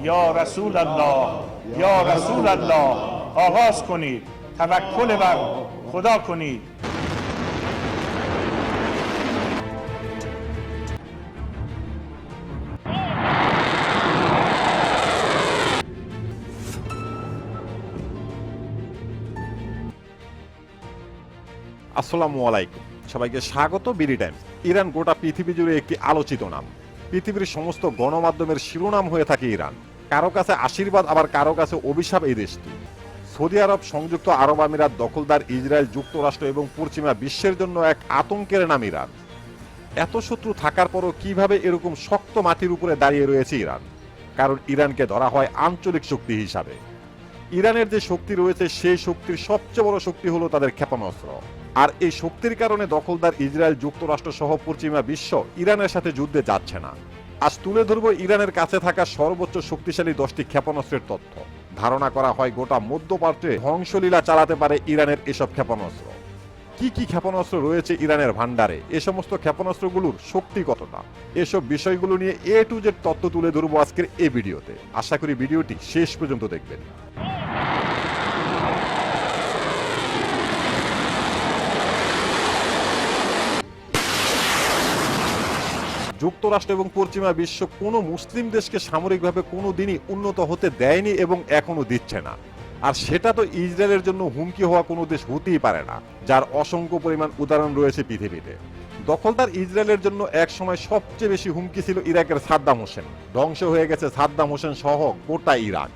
یا رسول الله یا رسول الله آغاز کنید توکل بر خدا کنید আসসালামু আলাইকুম সবাইকে স্বাগত বিডি টাইমস ইরান গোটা পৃথিবী জুড়ে একটি আলোচিত নাম পৃথিবীর সমস্ত গণমাধ্যমের শিরোনাম হয়ে থাকে ইরান কারও কাছে আশীর্বাদ, আবার কারও কাছে অভিশাপ এই দেশটি। সৌদি আরব সংযুক্ত আরব আমিরাত দখলদার ইসরায়েল যুক্তরাষ্ট্র এবং পশ্চিমা বিশ্বের জন্য এক আতঙ্কের নাম ইরান। এত শত্রু থাকার পরও কীভাবে এরকম শক্ত মাটির উপরে দাঁড়িয়ে রয়েছে ইরান? কারণ ইরানকে ধরা হয় আঞ্চলিক শক্তি হিসাবে। ইরানের যে শক্তি রয়েছে, সেই শক্তির সবচেয়ে বড় শক্তি হলো তাদের ক্ষেপণাস্ত্র। আর এই শক্তির কারণে দখলদার ইসরায়েল যুক্তরাষ্ট্র সহ পশ্চিমা বিশ্ব ইরানের সাথে যুদ্ধে যাচ্ছে না। আজ তুলে ধরব ইরানের কাছে থাকা সর্বোচ্চ শক্তিশালী দশটি ক্ষেপণাস্ত্রের তথ্য। ধারণা করা হয় গোটা মধ্যপ্রাচ্যে ধ্বংসলীলা চালাতে পারে ইরানের এসব ক্ষেপণাস্ত্র। কি কি ক্ষেপণাস্ত্র রয়েছে ইরানের ভান্ডারে এ সমস্ত ক্ষেপণাস্ত্রগুলোর শক্তি কতটা? এসব বিষয়গুলো নিয়ে এ টু জেড তথ্য তুলে ধরবো আজকের এই ভিডিওতে। আশা করি ভিডিওটি শেষ পর্যন্ত দেখবেন। যুক্তরাষ্ট্র এবং পশ্চিমা বিশ্ব কোনো মুসলিম দেশকে সামরিকভাবে কোনো দিনই উন্নত হতে দেয়নি এবং এখনও দিচ্ছে না। আর সেটা তো ইসরায়েলের জন্য হুমকি হওয়া কোনো দেশ হতেই পারে না, যার অসংখ্য পরিমাণ উদাহরণ রয়েছে পৃথিবীতে। দখলদার ইসরায়েলের জন্য এক সময় সবচেয়ে বেশি হুমকি ছিল ইরাকের সাদ্দাম হোসেন। ধ্বংস হয়ে গেছে সাদ্দাম হোসেন সহ গোটা ইরাক।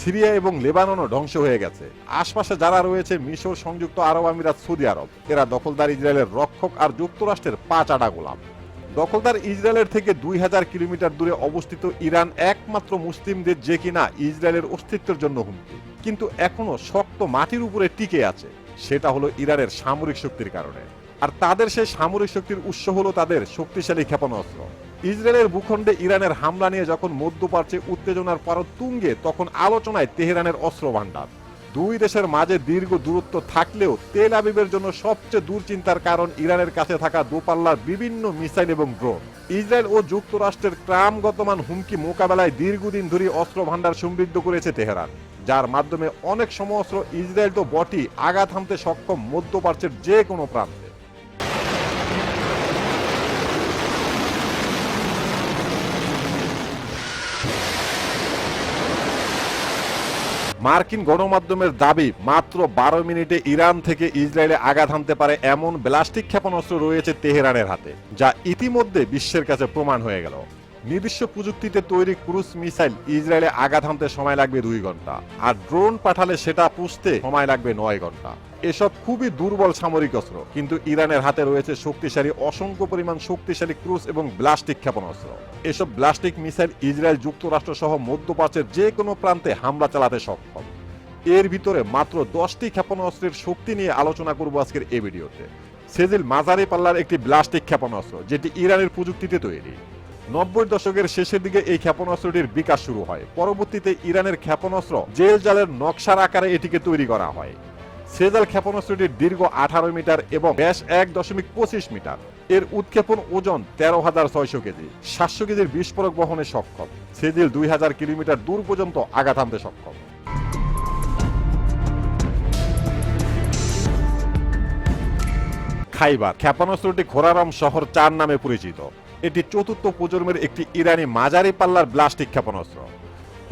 সিরিয়া এবং লেবাননও ধ্বংস হয়ে গেছে। আশপাশে যারা রয়েছে মিশর, সংযুক্ত আরব আমিরাত, সৌদি আরব, এরা দখলদার ইসরায়েলের রক্ষক আর যুক্তরাষ্ট্রের পাঁচ চাটা গোলাম। দখলদার ইসরায়েলের থেকে দুই হাজার কিলোমিটার দূরে অবস্থিত ইরান একমাত্র মুসলিমদের যে কিনা ইসরায়েলের অস্তিত্বের জন্য হুমকি। কিন্তু এখনও শক্ত মাটির উপরে টিকে আছে, সেটা হলো ইরানের সামরিক শক্তির কারণে। আর তাদের সেই সামরিক শক্তির উৎস হলো তাদের শক্তিশালী ক্ষেপণাস্ত্র। ইসরায়েলের ভূখণ্ডে ইরানের হামলা নিয়ে যখন মধ্যপ্রাচ্যে উত্তেজনার পারদ তুঙ্গে, তখন আলোচনায় তেহরানের অস্ত্র ভাণ্ডার দুই দেশের মাঝে দীর্ঘ দূরত্ব থাকলেও তেল আবিবের জন্য সবচেয়ে দুশ্চিন্তার কারণ ইরানের কাছে থাকা দোপাল্লার বিভিন্ন মিসাইল এবং ড্রোন। ইসরায়েল ও যুক্তরাষ্ট্রের ক্রামগতমান হুমকি মোকাবেলায় দীর্ঘদিন ধরে অস্ত্র ভাণ্ডার সমৃদ্ধ করেছে তেহরান, যার মাধ্যমে অনেক সমস্ত ইসরায়েল তো বটি আঘাত হানতে সক্ষম মধ্যপ্রাচ্যের যে কোনো প্রান্তে। মার্কিন গণমাধ্যমের দাবি, মাত্র বারো মিনিটে ইরান থেকে ইসরায়েলে আঘাত হানতে পারে এমন ব্লাস্টিক ক্ষেপণাস্ত্র রয়েছে তেহরানের হাতে, যা ইতিমধ্যে বিশ্বের কাছে প্রমাণ হয়ে গেল। নির্দিষ্ট প্রযুক্তিতে তৈরি ক্রুজ মিসাইল ইসরায়েলে আঘাত হানতে সময় লাগবে দুই ঘণ্টা, আর ড্রোন পাঠালে সেটা পুষতে সময় লাগবে নয় ঘণ্টা। এসব খুবই দুর্বল সামরিক অস্ত্র। কিন্তু ইরানের হাতে রয়েছে শক্তিশালী, অসংখ্য পরিমাণ শক্তিশালী ক্রুজ এবং ব্লাস্টিক ক্ষেপণাস্ত্র এসব ব্লাস্টিক মিসাইল ইসরায়েল যুক্তরাষ্ট্র সহ মধ্যপ্রাচ্যের যে কোনো প্রান্তে হামলা চালাতে সক্ষম। এর ভিতরে মাত্র দশটি ক্ষেপণাস্ত্রের শক্তি নিয়ে আলোচনা করব আজকের এই ভিডিওতে। সেজিল মাজারি পাল্লার একটি ব্লাস্টিক ক্ষেপণাস্ত্র যেটি ইরানের প্রযুক্তিতে তৈরি। নব্বই দশকের শেষের দিকে এই ক্ষেপণাস্ত্রটির বিকাশ শুরু হয়। পরবর্তীতে ইরানের ক্ষেপণাস্ত্র জেল জালের নকশার আকারে এটিকে তৈরি করা হয়। সেজাল ক্ষেপণাস্ত্রটির দীর্ঘ আঠারো মিটার এবং ব্যাস এক দশমিক পঁচিশ মিটার। এর উৎক্ষেপণ ওজন তেরো হাজার ছয়শো কেজি, সাতশো কেজির বিস্ফোরক বহনে সক্ষম। সেজিল দুই হাজার কিলোমিটার দূর পর্যন্ত আঘাত আনতে সক্ষম। খাইবার ক্ষেপণাস্ত্রটি খোরারাম শহর চার নামে পরিচিত। এটি চতুর্থ প্রজন্মের একটি ইরানি মাঝারি পাল্লার ব্লাস্টিক ক্ষেপণাস্ত্র।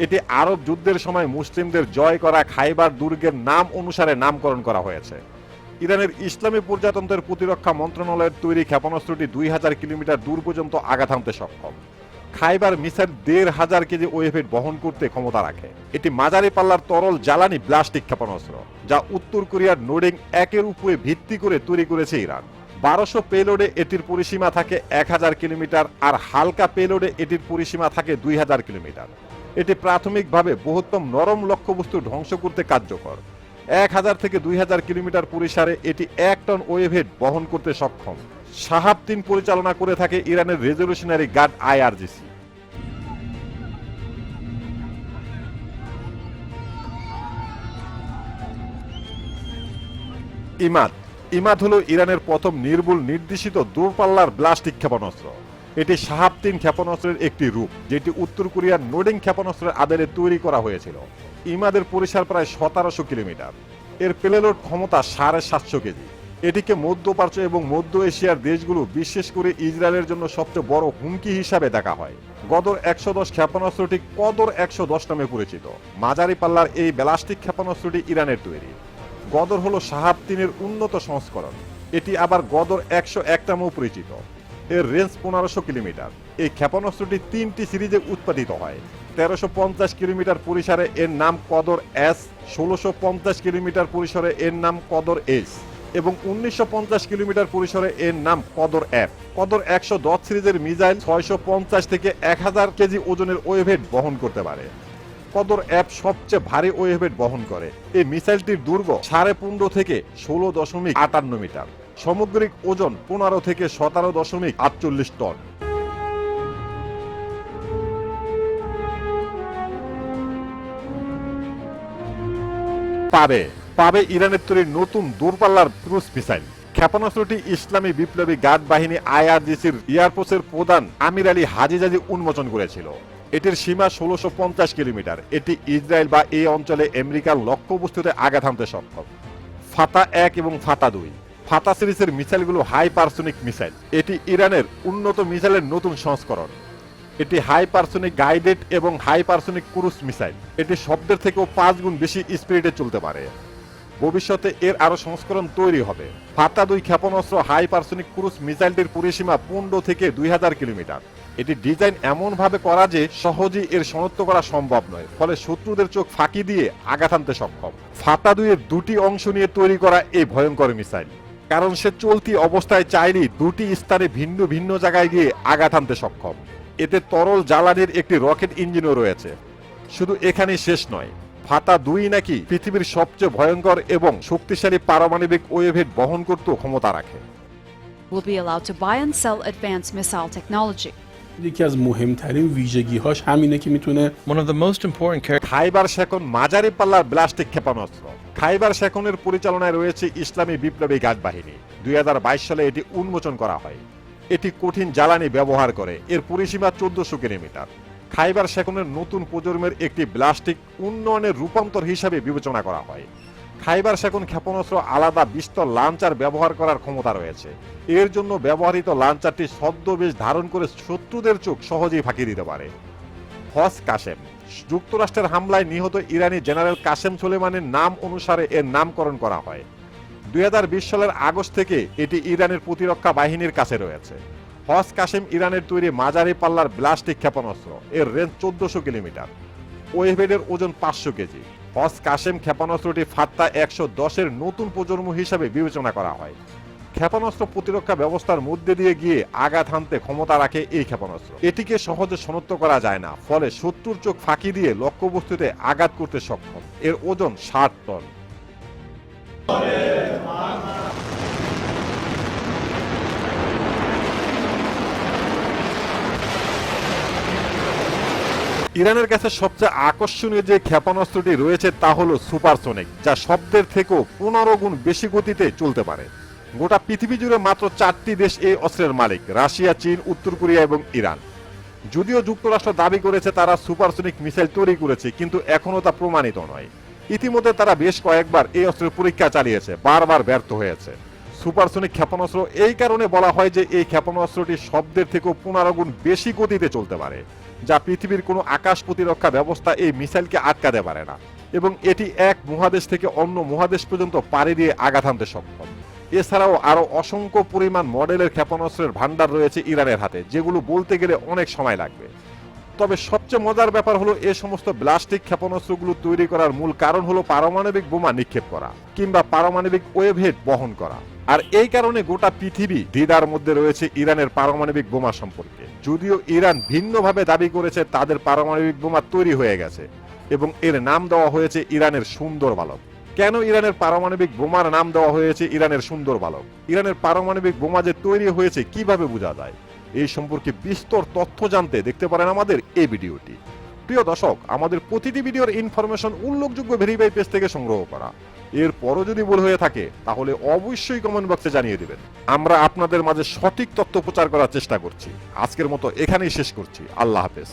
এটি আরব যুদ্ধের সময় মুসলিমদের জয় করা খাইবার দুর্গের নাম অনুসারে নামকরণ করা হয়েছে। ইরানের ইসলামী প্রজাতন্ত্রের প্রতিরক্ষা মন্ত্রণালয়ের তৈরি ক্ষেপণাস্ত্রটি দুই হাজার কিলোমিটার দূর পর্যন্ত আঘাত হানতে সক্ষম। খাইবার মিসাইল দেড় হাজার কেজি ওয়েভেট বহন করতে ক্ষমতা রাখে। এটি মাঝারি পাল্লার তরল জ্বালানি ব্লাস্টিক ক্ষেপণাস্ত্র, যা উত্তর কোরিয়ার নোডিং একের উপরে ভিত্তি করে তৈরি করেছে ইরান। বারোশো পেলোডে এটির পরিসীমা থাকে এক হাজার কিলোমিটার আর হালকা পেলোডে এটির পরিসীমা থাকে দুই হাজার কিলোমিটার। এটি প্রাথমিকভাবে বৃহত্তম নরম লক্ষ্যবস্তু ধ্বংস করতে কার্যকর। এক হাজার থেকে দুই হাজার কিলোমিটার পরিসারে এটি এক টন ওয়েভেট বহন করতে সক্ষম। সাহাব তিন পরিচালনা করে থাকে ইরানের revolutionary guard IRGC. Emad. Emad হল ইরানের প্রথম নির্ভুল নির্দেশিত দূরপাল্লার ব্লাস্টিক ক্ষেপণাস্ত্র। এটি সাহাব তিন ক্ষেপণাস্ত্রের একটি রূপ, যেটি উত্তর কোরিয়ার নোডিং ক্ষেপণাস্ত্রের আধারে তৈরি করা হয়েছিল। ইমাদের পরিসর প্রায় সতেরোশো কিলোমিটার। এর পেলেলোড ক্ষমতা সাড়ে সাতশো কেজি। এটিকে মধ্যপ্রাচ্য এবং মধ্য এশিয়ার দেশগুলো, বিশেষ করে ইসরায়েলের জন্য সবচেয়ে বড় হুমকি হিসাবে দেখা হয়। গদর একশো দশ ক্ষেপণাস্ত্রটি কদর একশো দশ নামে পরিচিত। মাঝারি পাল্লার এই ব্যালাস্টিক ক্ষেপণাস্ত্রটি ইরানের তৈরি। গদর হলো সাহাব তিনের উন্নত সংস্করণ। এটি আবার গদর একশো এক নামেও পরিচিত। এর রেঞ্জ পনেরোশো কিলোমিটার। এই ক্ষেপণাস্ত্রটি তিনটি সিরিজে উৎপাদিত হয়। তেরোশো পঞ্চাশ কিলোমিটার পরিসরে এর নাম কদর এস ষোলোশো পঞ্চাশ কিলোমিটার পরিসরে এর নাম কদর এস এবং উনিশশো পঞ্চাশ কিলোমিটার পরিসরে এর নাম কদর অ্যাপ কদর একশো দশ সিরিজের মিসাইল ছয়শো থেকে এক হাজার কেজি ওজনের ওয়েভেট বহন করতে পারে। কদর অ্যাপ সবচেয়ে ভারী ওয়েভেট বহন করে। এই মিসাইলটির দুর্গ সাড়ে পনেরো থেকে ষোলো দশমিক আটান্ন মিটার। সামগ্রিক ওজন পনেরো থেকে সতেরো দশমিক আটচল্লিশ টন। পাবে পাবে ইরানের তৈরি নতুন দূরপাল্লার ক্রুজ মিসাইল। ক্ষেপণাস্ত্রটি ইসলামী বিপ্লবী গার্ড বাহিনী আইআরজিসির এয়ারফোর্সের প্রধান আমির আলী হাজিজাজি উন্মোচন করেছিল। এটির সীমা ষোলোশো কিলোমিটার। এটি ইসরায়েল বা এই অঞ্চলে আমেরিকার লক্ষ্যবস্তুতে আঘাত হানতে সক্ষম। ফাতা এক এবং ফাতা দুই। ফাতা সিরিজের মিসাইলগুলো হাই পার্সোনিক মিসাইল। এটি ইরানের উন্নত মিসাইলের নতুন সংস্করণ। এটি হাই পার্সোনিক গাইডেড এবং হাই পার্সোনিক ক্রুজ মিসাইল। এটি শব্দের থেকেও পাঁচ গুণ বেশি স্পিডে চলতে পারে। ভবিষ্যতে এর আরও সংস্করণ তৈরি হবে। ফাতা দুই ক্ষেপণাস্ত্র হাই পার্সোনিক ক্রুজ মিসাইলটির পরিসীমা পনেরো থেকে দুই হাজার কিলোমিটার। এটি ডিজাইন এমনভাবে করা যে সহজেই এর শনাক্ত করা সম্ভব নয়, ফলে শত্রুদের চোখ ফাঁকি দিয়ে আঘাত আনতে সক্ষম। ফাতা দুইয়ের দুটি অংশ নিয়ে তৈরি করা এই ভয়ঙ্কর মিসাইল। কারণ সে চলতি অবস্থায় চাইলেই দুটি স্থানে ভিন্ন ভিন্ন জায়গায় গিয়ে আঘাত আনতে সক্ষম। এতে তরল জ্বালানির একটি রকেট ইঞ্জিনও রয়েছে। শুধু এখানেই শেষ নয় ফাতা দুই নাকি পৃথিবীর সবচেয়ে ভয়ঙ্কর এবং শক্তিশালী পারমাণবিক ওয়েভেট বহন করতেও ক্ষমতা রাখে। Will be allowed to buy and sell advanced missile technology. یکی از مهمترین ویژگی‌هاش همینه که میتونه One of the most important characteristics খাইবার শেখন মাঝারি পাল্লার ব্লাস্টিক ক্ষেপণাস্ত্র খাইবার শেখনের পরিচালনায় রয়েছে ইসলামী বিপ্লবী গার্ড বাহিনী দুই সালে এটি উন্মোচন করা হয় এটি কঠিন জ্বালানি ব্যবহার করে এর পরিসীমা চোদ্দশো কিলোমিটার খাইবার শেখনের নতুন প্রজন্মের একটি ব্লাস্টিক উন্নয়নের রূপান্তর হিসাবে বিবেচনা করা হয় খাইবার শেখন ক্ষেপণাস্ত্র আলাদা বিস্তর লাঞ্চার ব্যবহার করার ক্ষমতা রয়েছে। এর জন্য ব্যবহৃত লাঞ্চারটি ছদ্মবেশ ধারণ করে শত্রুদের চোখ সহজেই ফাঁকি দিতে পারে। হস কাশেম। যুক্তরাষ্ট্রের হামলায় নিহত ইরানি জেনারেল কাশেম সোলেমানের নাম অনুসারে এর নামকরণ করা হয়। দুই হাজার বিশ সালের আগস্ট থেকে এটি ইরানের প্রতিরক্ষা বাহিনীর কাছে রয়েছে। হস কাশেম ইরানের তৈরি মাঝারি পাল্লার ব্লাস্টিক ক্ষেপণাস্ত্র। এর রেঞ্জ চোদ্দশো কিলোমিটার। ওয়েভেডের ওজন পাঁচশো কেজি। হস কাশেম ক্ষেপণাস্ত্রটি ফাত্তা একশো দশের নতুন প্রজন্ম হিসাবে বিবেচনা করা হয়। ক্ষেপণাস্ত্র প্রতিরক্ষা ব্যবস্থার মধ্যে দিয়ে গিয়ে আঘাত হানতে ক্ষমতা রাখে এই ক্ষেপণাস্ত্র। এটিকে সহজে শনাক্ত করা যায় না, ফলে শত্রুর চোখ ফাঁকি দিয়ে লক্ষ্যবস্তুতে আঘাত করতে সক্ষম। এর ওজন ষাট টন। ইরানের কাছে সবচেয়ে আকর্ষণীয় যে ক্ষেপণাস্ত্রটি রয়েছে তা হলো সুপারসোনিক, যা শব্দের থেকেও পনেরো গুণ বেশি গতিতে চলতে পারে। গোটা পৃথিবী জুড়ে মাত্র চারটি দেশ এই অস্ত্রের মালিক, রাশিয়া, চীন, উত্তর কোরিয়া এবং ইরান। যদিও যুক্তরাষ্ট্র দাবি করেছে তারা সুপারসোনিক মিসাইল তৈরি করেছে, কিন্তু এখনও তা প্রমাণিত নয়। ইতিমধ্যে তারা বেশ কয়েকবার এই অস্ত্রের পরীক্ষা চালিয়েছে, বারবার ব্যর্থ হয়েছে। সুপারসোনিক ক্ষেপণাস্ত্র এই কারণে বলা হয় যে এই ক্ষেপণাস্ত্রটি শব্দের থেকেও পনেরো গুণ বেশি গতিতে চলতে পারে। যা পৃথিবীর কোনো আকাশ প্রতিরক্ষা ব্যবস্থা এই মিসাইলকে আটকাতে পারে না। এবং এটি এক মহাদেশ থেকে অন্য মহাদেশ পর্যন্ত পাড়ি দিয়ে আঘাত হানতে সক্ষম। এছাড়াও আরও অসংখ্য পরিমাণ মডেলের ক্ষেপণাস্ত্রের ভান্ডার রয়েছে ইরানের হাতে, যেগুলো বলতে গেলে অনেক সময় লাগবে। তবে সবচেয়ে মজার ব্যাপার হলো এ সমস্ত ব্লাস্টিক ক্ষেপণাস্ত্রগুলো তৈরি করার মূল কারণ হলো পারমাণবিক বোমা নিক্ষেপ করা কিংবা পারমাণবিক ওয়েভহেড বহন করা। আর এই কারণে গোটা পৃথিবী দ্বিধার মধ্যে রয়েছে ইরানের পারমাণবিক বোমা সম্পর্কে। যদিও ইরান ভিন্নভাবে দাবি করেছে তাদের পারমাণবিক বোমা তৈরি হয়ে গেছে এবং এর নাম দেওয়া হয়েছে ইরানের সুন্দর বালক। কেন ইরানের পারমাণবিক বোমার নাম দেওয়া হয়েছে ইরানের সুন্দর বালক? ইরানের পারমাণবিক বোমা যে তৈরি হয়েছে কীভাবে বোঝা যায়? এই সম্পর্কে বিস্তর তথ্য জানতে দেখতে পারেন আমাদের এই ভিডিওটি। প্রিয় দর্শক, আমাদের প্রতিটি ভিডিওর ইনফরমেশন উল্লেখযোগ্য ভেরিফাই পেজ থেকে সংগ্রহ করা। এরপরও যদি ভুল হয়ে থাকে, তাহলে অবশ্যই কমেন্ট বক্সে জানিয়ে দেবেন। আমরা আপনাদের মাঝে সঠিক তথ্য প্রচার করার চেষ্টা করছি। আজকের মতো এখানেই শেষ করছি। আল্লাহ হাফেজ।